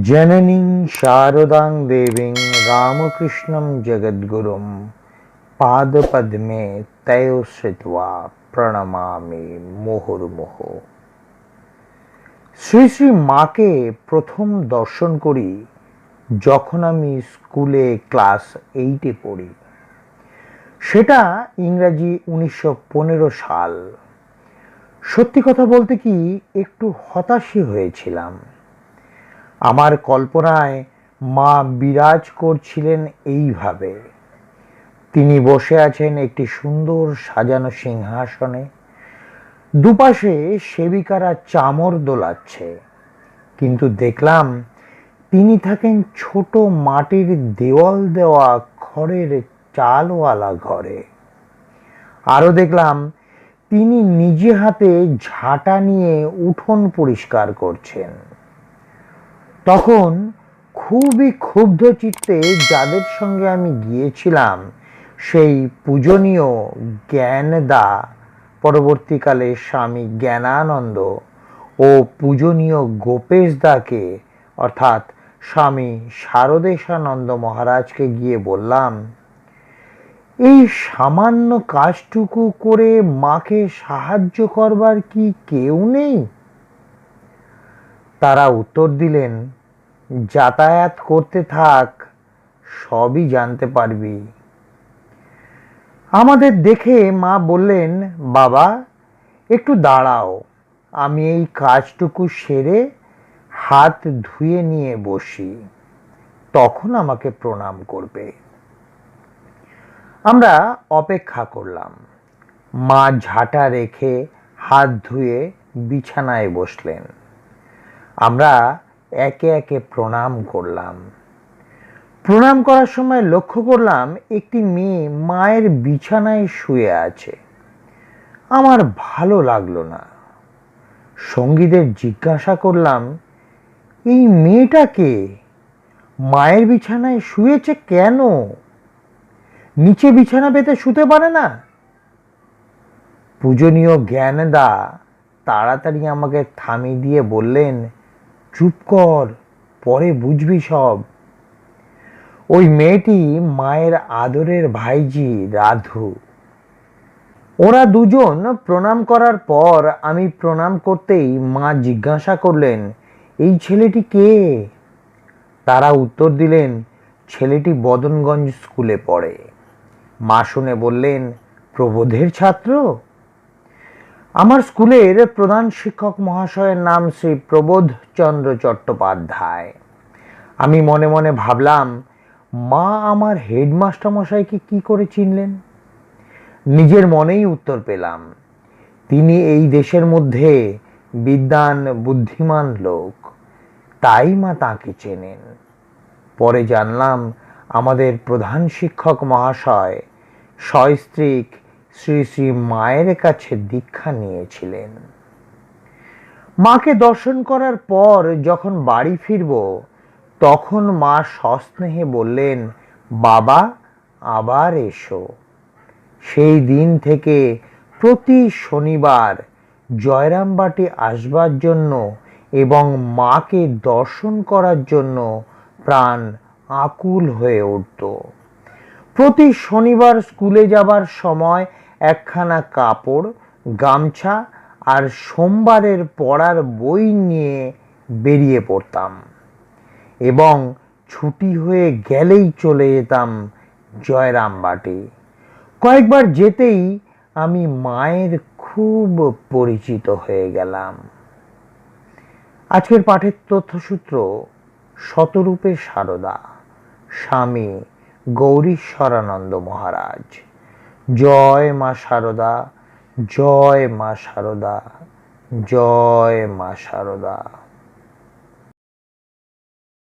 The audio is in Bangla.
জননীং শারদাং দেবীং রামকৃষ্ণম জগদ্গুরু পাদপদ্মে তয় শ্রিতা প্রণমামি মুহুর্মুহ। শ্রী শ্রী মাকে প্রথম দর্শন করি যখন আমি স্কুলে ক্লাস এইটে পড়ি। সেটা ইংরাজি উনিশশো সাল। সত্যি কথা বলতে কি একটু হতাশই হয়েছিলাম। আমার কল্পনায় মা বিরাজ করছিলেন এইভাবে। তিনি বসে আছেন একটি সুন্দর সাজানো সিংহাসনে। দুপাশে সেবিকারা চামর দোলাচ্ছে। কিন্তু দেখলাম তিনি থাকেন ছোট মাটির দেওয়াল দেওয়া খড়ের চালওয়ালা ঘরে। আরও দেখলাম তিনি নিজে হাতে ঝাঁটা নিয়ে উঠোন পরিষ্কার করছেন। তখন খুবই ক্ষুব্ধ চিত্তে যাদের সঙ্গে আমি গিয়েছিলাম, সেই পূজনীয় জ্ঞানদা, পরবর্তীকালে স্বামী জ্ঞানানন্দ ও পূজনীয় গোপেশ দাকে অর্থাৎ স্বামী শারদেশানন্দ মহারাজকে গিয়ে বললাম, এই সামান্য কাজটুকু করে মাকে সাহায্য করবার কি কেউ নেই? তারা উত্তর দিলেন, যাতায়াত করতে থাক, সবই জানতে পারবি। আমাদের দেখে মা বললেন, বাবা, একটু দাঁড়াও, আমি এই কাজটুকু সেরে হাত ধুয়ে নিয়ে বসি। তখন আমাকে প্রণাম করবে। আমরা অপেক্ষা করলাম। মা ঝাঁটা রেখে হাত ধুয়ে বিছানায় বসলেন। আমরা একে একে প্রণাম করলাম। প্রণাম করার সময় লক্ষ্য করলাম একটি মেয়ে মায়ের বিছানায় শুয়ে আছে। আমার ভালো লাগল না। সঙ্গীদের জিজ্ঞাসা করলাম, এই মেয়েটাকে মায়ের বিছানায় শুয়েছে কেন? নিচে বিছানা পেতে শুতে পারে না? পূজনীয় জ্ঞানদা তাড়াতাড়ি আমাকে থামিয়ে দিয়ে বললেন চুপ কর, পরে বুঝবি সব। ওই মেয়েটি মায়ের আদরের ভাইজি রাধু। ওরা দুজন প্রণাম করার পর আমি প্রণাম করতেই মা জিজ্ঞাসা করলেন, এই ছেলেটি কে? তারা উত্তর দিলেন, ছেলেটি বদনগঞ্জ স্কুলে পড়ে। মা শুনে বললেন, প্রবোধের ছাত্র? আমার স্কুলের প্রধান শিক্ষক মহাশয়ের নাম শ্রী প্রবোধ চন্দ্র চট্টোপাধ্যায়। আমি মনে মনে ভাবলাম, মা আমার হেডমাস্টার মশাইকে কি করে চিনলেন? নিজের মনেই উত্তর পেলাম, তিনি এই দেশের মধ্যে বিদ্যান বুদ্ধিমান লোক। তাই মা তাকে চেনেন। পরে জানলাম, আমাদের প্রধান শিক্ষক মহাশয় সস্ত্রীক শ্রী শ্রী মায়ের কাছে দীক্ষা নিয়েছিলেন। মাকে দর্শন করার পর যখন বাড়ি ফিরব, তখন মা সস্নেহে বললেন, বাবা, আবার এসো। সেই দিন থেকে প্রতি শনিবার জয়রামবাটি আসবার জন্য এবং মাকে দর্শন করার জন্য প্রাণ আকুল হয়ে উঠত। প্রতি শনিবার স্কুলে যাবার সময় একখানা কাপড়, গামছা আর সোমবারের পড়ার বই নিয়ে বেরিয়ে পড়তাম এবং ছুটি হয়ে গেলেই চলে যেতাম জয়রামবাটি কয়েকবার যেতেই আমি মায়ের খুব পরিচিত হয়ে গেলাম। আজকের পাঠের তথ্যসূত্র শতরূপে সারদা, স্বামী গৌরীশ্বরানন্দ মহারাজ। জয় মা সারদা জয় মা সারদা জয় মা সারদা।